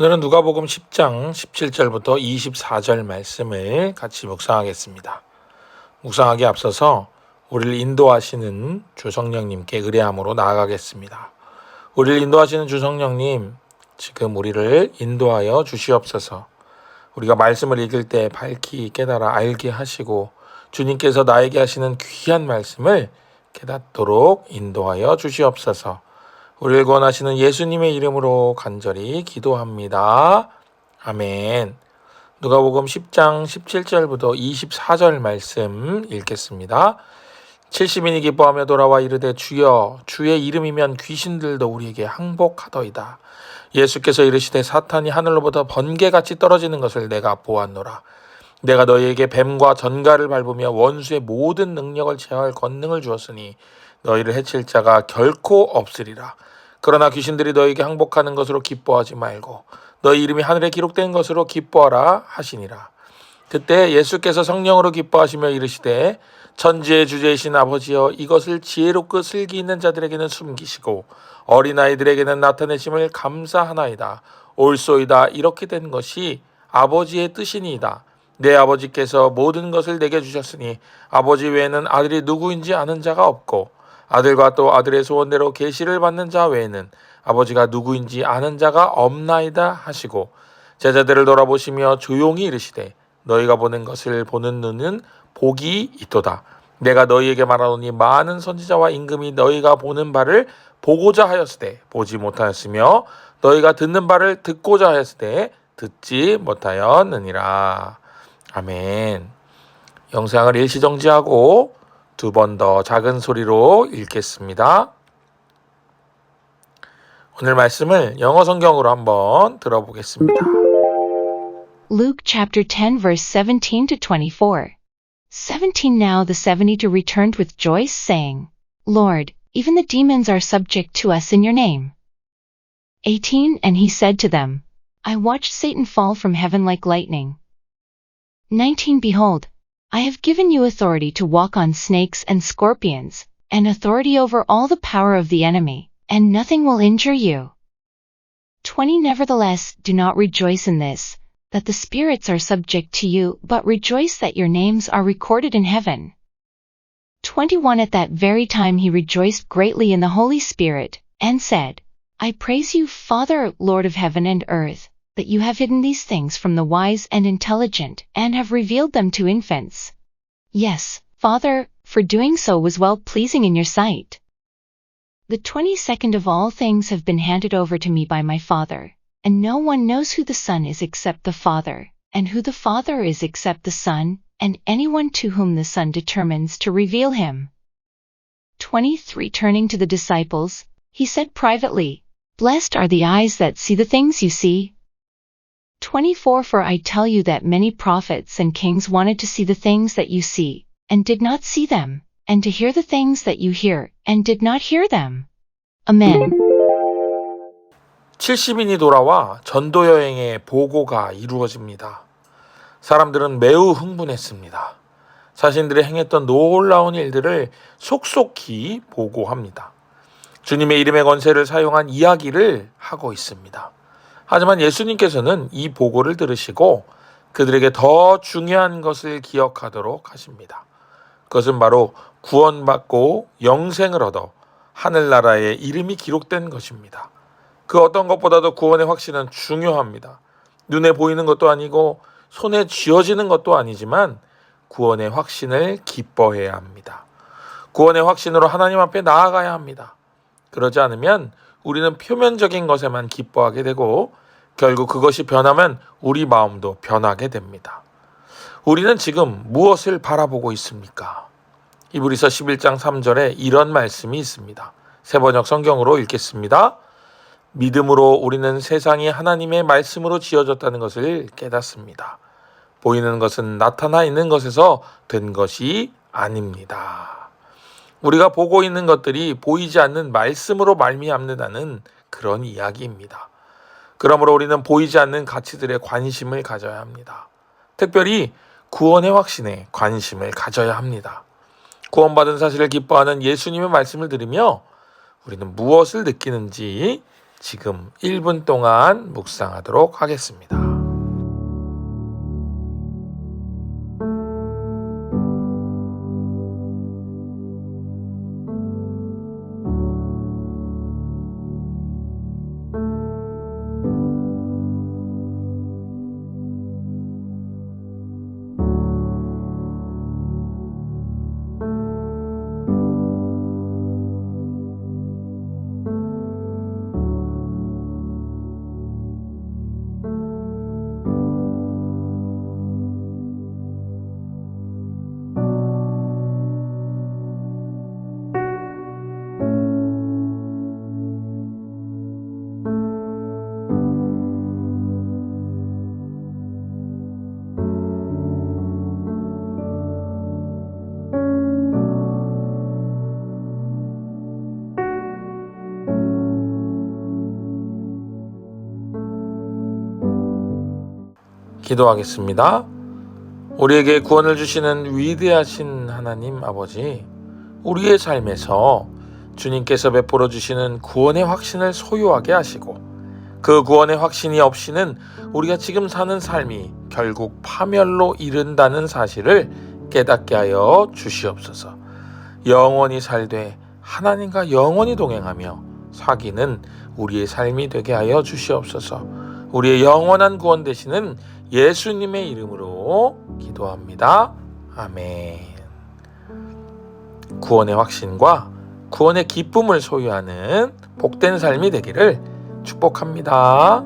오늘은 누가복음 10장 17절부터 24절 말씀을 같이 묵상하겠습니다. 묵상하기 앞서서 우리를 인도하시는 주성령님께 의뢰함으로 나아가겠습니다. 우리를 인도하시는 주성령님, 지금 우리를 인도하여 주시옵소서. 우리가 말씀을 읽을 때 밝히 깨달아 알게 하시고 주님께서 나에게 하시는 귀한 말씀을 깨닫도록 인도하여 주시옵소서. 우리를 구원하시는 예수님의 이름으로 간절히 기도합니다. 아멘. 누가복음 10장 17절부터 24절 말씀 읽겠습니다. 70인이 기뻐하며 돌아와 이르되 주여 주의 이름이면 귀신들도 우리에게 항복하더이다. 예수께서 이르시되 사탄이 하늘로부터 번개같이 떨어지는 것을 내가 보았노라. 내가 너희에게 뱀과 전갈을 밟으며 원수의 모든 능력을 제어할 권능을 주었으니 너희를 해칠 자가 결코 없으리라. 그러나 귀신들이 너희에게 항복하는 것으로 기뻐하지 말고 너희 이름이 하늘에 기록된 것으로 기뻐하라 하시니라. 그때 예수께서 성령으로 기뻐하시며 이르시되 천지의 주제이신 아버지여 이것을 지혜롭고 슬기 있는 자들에게는 숨기시고 어린아이들에게는 나타내심을 감사하나이다. 옳소이다. 이렇게 된 것이 아버지의 뜻이니이다. 내 아버지께서 모든 것을 내게 주셨으니 아버지 외에는 아들이 누구인지 아는 자가 없고 아들과 또 아들의 소원대로 계시를 받는 자 외에는 아버지가 누구인지 아는 자가 없나이다 하시고 제자들을 돌아보시며 조용히 이르시되 너희가 보는 것을 보는 눈은 복이 있도다. 내가 너희에게 말하노니 많은 선지자와 임금이 너희가 보는 바를 보고자 하였으되 보지 못하였으며 너희가 듣는 바를 듣고자 하였으되 듣지 못하였느니라. 아멘. 영상을 일시정지하고 두 번 더 작은 소리로 읽겠습니다. 오늘 말씀을 영어 성경으로 한번 들어보겠습니다. Luke chapter 10 verse 17 to 24. 17 Now the seventy-two returned with joy, saying, Lord, even the demons are subject to us in your name. 18 And he said to them, I watched Satan fall from heaven like lightning. 19 Behold, I have given you authority to walk on snakes and scorpions, and authority over all the power of the enemy, and nothing will injure you. 20 Nevertheless, do not rejoice in this, that the spirits are subject to you, but rejoice that your names are recorded in heaven. 21 At that very time he rejoiced greatly in the Holy Spirit, and said, I praise you, Father, Lord of heaven and earth, that you have hidden these things from the wise and intelligent, and have revealed them to infants. Yes, Father, for doing so was well pleasing in your sight. The twenty-second of all things have been handed over to me by my Father, and no one knows who the Son is except the Father, and who the Father is except the Son, and anyone to whom the Son determines to reveal him. 23 Turning to the disciples, he said privately, Blessed are the eyes that see the things you see. 24 For I tell you that many prophets and kings wanted to see the things that you see, and did not see them, and to hear the things that you hear, and did not hear them. Amen. 70인이 돌아와 전도 여행의 보고가 이루어집니다. 사람들은 매우 흥분했습니다. 자신들이 행했던 놀라운 일들을 속속히 보고합니다. 주님의 이름의 권세를 사용한 이야기를 하고 있습니다. 하지만 예수님께서는 이 보고를 들으시고 그들에게 더 중요한 것을 기억하도록 하십니다. 그것은 바로 구원받고 영생을 얻어 하늘나라의 이름이 기록된 것입니다. 그 어떤 것보다도 구원의 확신은 중요합니다. 눈에 보이는 것도 아니고 손에 쥐어지는 것도 아니지만 구원의 확신을 기뻐해야 합니다. 구원의 확신으로 하나님 앞에 나아가야 합니다. 그러지 않으면 우리는 표면적인 것에만 기뻐하게 되고 결국 그것이 변하면 우리 마음도 변하게 됩니다. 우리는 지금 무엇을 바라보고 있습니까? 이브리서 11장 3절에 이런 말씀이 있습니다. 세번역 성경으로 읽겠습니다. 믿음으로 우리는 세상이 하나님의 말씀으로 지어졌다는 것을 깨닫습니다. 보이는 것은 나타나 있는 것에서 된 것이 아닙니다. 우리가 보고 있는 것들이 보이지 않는 말씀으로 말미암는다는 그런 이야기입니다. 그러므로 우리는 보이지 않는 가치들에 관심을 가져야 합니다. 특별히 구원의 확신에 관심을 가져야 합니다. 구원받은 사실을 기뻐하는 예수님의 말씀을 들으며 우리는 무엇을 느끼는지 지금 1분 동안 묵상하도록 하겠습니다. 기도하겠습니다. 우리에게 구원을 주시는 위대하신 하나님 아버지, 우리의 삶에서 주님께서 베풀어 주시는 구원의 확신을 소유하게 하시고 그 구원의 확신이 없이는 우리가 지금 사는 삶이 결국 파멸로 이른다는 사실을 깨닫게 하여 주시옵소서. 영원히 살되 하나님과 영원히 동행하며 사기는 우리의 삶이 되게 하여 주시옵소서. 우리의 영원한 구원 되시는 예수님의 이름으로 기도합니다. 아멘. 구원의 확신과 구원의 기쁨을 소유하는 복된 삶이 되기를 축복합니다.